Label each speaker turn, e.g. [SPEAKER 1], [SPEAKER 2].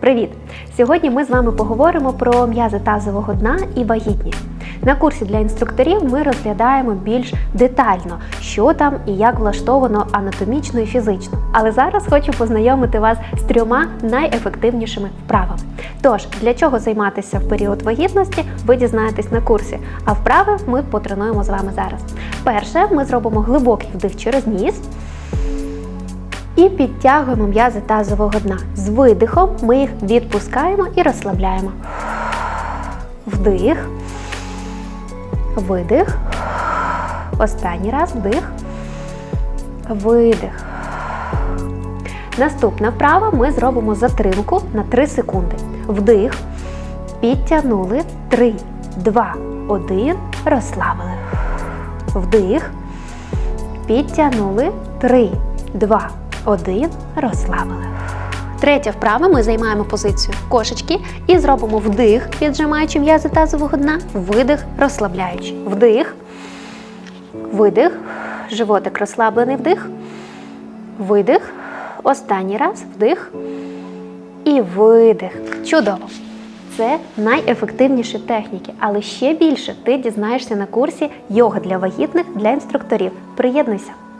[SPEAKER 1] Привіт! Сьогодні ми з вами поговоримо про м'язи тазового дна і вагітність. На курсі для інструкторів ми розглядаємо більш детально, що там і як влаштовано анатомічно і фізично. Але зараз хочу познайомити вас з трьома найефективнішими вправами. Тож, для чого займатися в період вагітності, ви дізнаєтесь на курсі, а вправи ми потренуємо з вами зараз. Перше, ми зробимо глибокий вдих через ніс. І підтягуємо м'язи тазового дна. З видихом ми їх відпускаємо і розслабляємо. Вдих. Видих. Останній раз вдих. Видих. Наступна вправа ми зробимо затримку на 3 секунди. Вдих. Підтягнули. 3, 2, 1. Розслабили. Вдих. Підтягнули. 3, 2, 1. Розслабили. Третя вправа ми займаємо позицію кошечки і зробимо вдих, піджимаючи м'язи тазового дна, видих, розслабляючи. Вдих, видих, животик розслаблений вдих, видих. Останній раз вдих і видих. Чудово! Це найефективніші техніки, але ще більше ти дізнаєшся на курсі йога для вагітних для інструкторів. Приєднуйся!